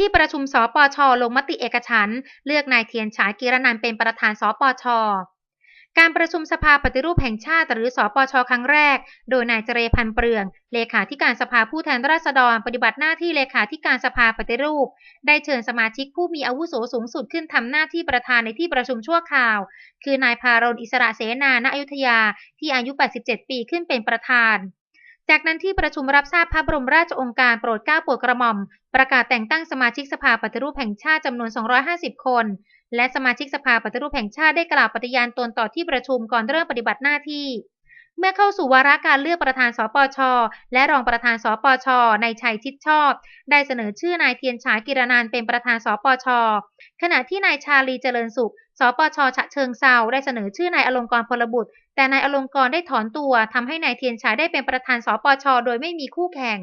ที่ประชุมสปชลงมติเอกฉันเลือกนายเทียนฉายกิรนันเป็นประธานสปชการประชุมสภาปฏิรูปแห่งชาติหรือสปชครั้งแรก โดยนายเจรพันธ์เปลือง เลขาธิการสภาผู้แทนราษฎร ปฏิบัติหน้าที่เลขาธิการสภาปฏิรูป ได้เชิญสมาชิกผู้มีอาวุโสสูงสุดขึ้นทำหน้าที่ประธานในที่ประชุมชั่วคราว คือนายพารนอิสระเสนาณอยุธยาที่อายุ 87 ปีขึ้นเป็นประธาน จากนั้นที่ประชุมรับทราบพระบรมราชองการโปรดเกล้าโปรดกระหม่อม ประกาศแต่งตั้งสมาชิกสภาปฏิรูปแห่งชาติจำนวน 250 คน และสมาชิกสภาปฏิรูปแห่งชาติได้กล่าวปฏิญาณตนต่อที่ประชุมก่อนเริ่มปฏิบัติหน้าที่ เมื่อเข้าสู่วาระการเลือกประธานสปช และรองประธานสปชในชัยชิดชอบ ได้เสนอชื่อนายเทียนฉายกิรนันเป็นประธานสปช ขณะที่นายชาลีเจริญสุข สปชฉะเชิงเซาได้เสนอชื่อนายอลงกรพลบุตร แต่นายอลงกรได้ถอนตัวทำให้นายเทียนฉายได้เป็นประธานสปช โดยไม่มีคู่แข่ง